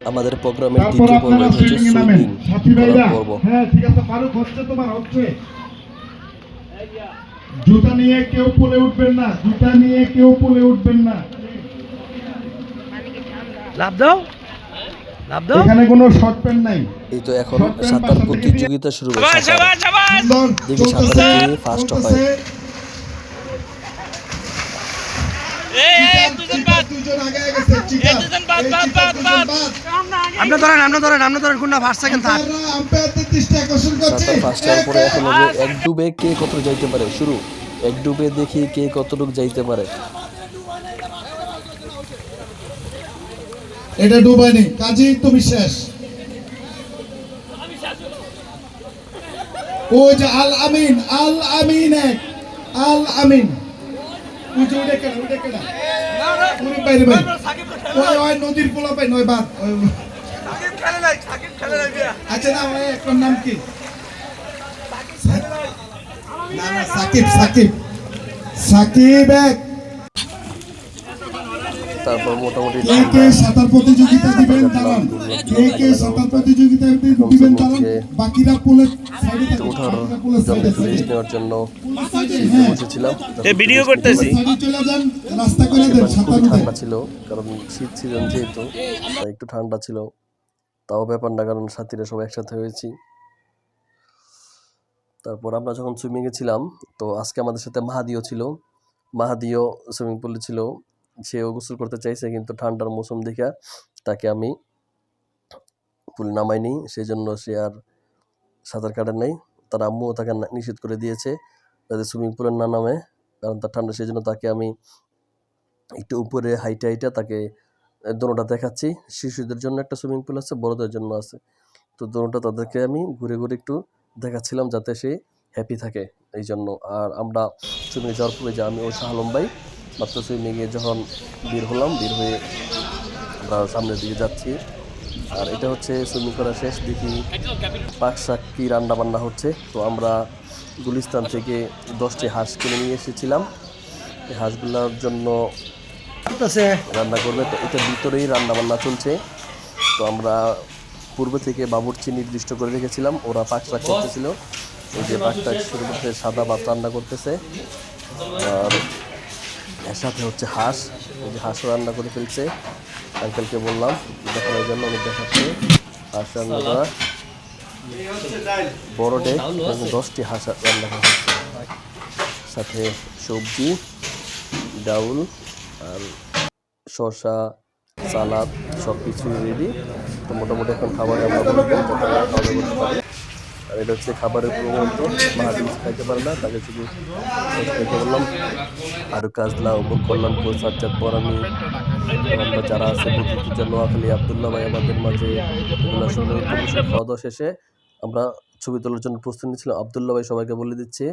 আমাদের প্রোগ্রামের দ্বিতীয় পর্ব হচ্ছে সুইমিং সাথী ভাইরা পর্ব হ্যাঁ ঠিক আছে ফারুক হচ্ছে তোমার হচ্ছে জুতা নিয়ে কেউ পলে উঠবেন না জুতা নিয়ে কেউ পলে উঠবেন না লাভ দাও লাভ দাও এখানে কোনো শর্ট প্যান্ট নাই এই তো এখন সাঁতার প্রতিযোগিতা শুরু। সুন্দর দেখি সাঁতারে কে first হয়। চলতেছে। চিকার, দুজন আগে। এই চিকার দুজন বাদ। আপনি ধরেন আপনি ধরেন আপনি ধরেন কোনটা ফার্স্ট সেকেন্ড থার্ড আম্পায়াররা আম্পায়ারদের দৃষ্টি আকর্ষণ করছে। সাঁতার ফার্স্ট হওয়ার পরে এখন এক ডুবে কে কত যাইতে পারে? শুরু। এক ডুবে দেখি কে কতটুকু যাইতে পারে। এটা ডুবাইনি কাজী তুমি শেষ। ওই যে আল আমিন আল আমিন এক। আল আমিন। ওই যে ওইটা কেনা ওইটা কেনা। উনি বাইরে বাইরে। ওই ওই নদীর পোলা পাই নয় বাদ। আচ্ছা না ওই একটার নাম কি? না না সাকিব সাকিব সাকিব এক। তারপর মোটামুটি কে কে সাঁতার প্রতিযোগিতা দিবেন দাঁড়ান কে কে সাঁতার প্রতিযোগিতা দিবেন দাঁড়ান বাকিরা পুলে সাইডে থাকুন ওঠার জন্য সাইডে একটু নেওয়ার জন্য হ্যাঁ। বসেছিলাম ভিডিও করতেছি। চলে যান রাস্তা করে দেন সাঁতার ঠান্ডা ছিল কারণ শীত সিজন যেহেতু একটু ঠান্ডা ছিল। তাও ব্যাপার না কারণ সাথীরা সব একসাথে হয়েছি। তারপর আমরা যখন সুইমিংয়ে ছিলাম তো আজকে আমাদের সাথে মাহাদিও ছিল। মাহাদিও সুইমিং পুলে ছিল। সেও গোসল করতে চাইছে, কিন্তু ঠান্ডার মৌসুম দেখে তাকে আমি পুলে নামাইনি সেই জন্য সে আর সাঁতার কাটে নাই। তার আম্মুও তাকে নিষেধ করে দিয়েছে যাতে সুইমিং পুলে না নামে, কারণ তার ঠান্ডা সেই জন্য তাকে আমি একটু উপরে হাইটে হাইটে তাকে দোনোটা দেখাচ্ছি। শিশুদের জন্য একটা সুইমিং পুল আছে, বড়দের জন্য আছে। তো দোনোটা তাদেরকে আমি ঘুরে ঘুরে একটু দেখাচ্ছিলাম যাতে সে হ্যাপি থাকে এই জন্য আর আমরা সুইমিংয়ে যাওয়ার পরে যে আমি ও শাহ আলম মাত্র সুইমিংয়ে যখন বের হলাম বের হয়ে আমরা সামনের দিকে যাচ্ছি। আর এটা হচ্ছে সুইমিং করা শেষ দেখি পাক শাক কি রান্না বান্না হচ্ছে। তো আমরা গুলিস্তান থেকে দশটি হাঁস কিনে নিয়ে এসেছিলাম। এই হাঁসগুলোর জন্য রান্না করবে। তো এটার ভিতরেই রান্না বান্না চলছে। তো আমরা পূর্ব থেকে বাবুর্চি নির্দিষ্ট করে রেখেছিলাম। ওরা পাক শাক করতেছিল। এই যে পাক শাক শুরু করতে সাদা ভাত রান্না করতেছে। আর এর সাথে হচ্ছে হাঁস, এই যে হাঁসও রান্না করে ফেলছে। আঙ্কেলকে বললাম, দেখানোর জন্য অনেক দেখাচ্ছে। হাঁস রান্না করা। বড় ডে দশটি হাঁস রান্না করা হচ্ছে। সাথে সবজি, ডাউল আর শসা, সালাদ সব কিছু রেডি তো মোটামুটি এখন খাবারে আমরা খাওয়া দাওয়া করতে পারি। আর এটা হচ্ছে খাবারের প্রবন্ধ মাহাদিস খাইতে পারে না, তাকে শুধু বললাম। আর কাজলা অমুক কল্যাণপুর, সাজ্জাদ পরামি আমরা যারা আছে বুদ্ধিজা নোয়াখালী আবদুল্লাহ ভাই আমাদের মাঝে এগুলো সুন্দর খাওয়া দাওয়া শেষে আমরা ছবি তোলার জন্য প্রস্তুতি নিয়েছিলাম। আবদুল্লাহ ভাই সবাইকে বলে দিচ্ছে।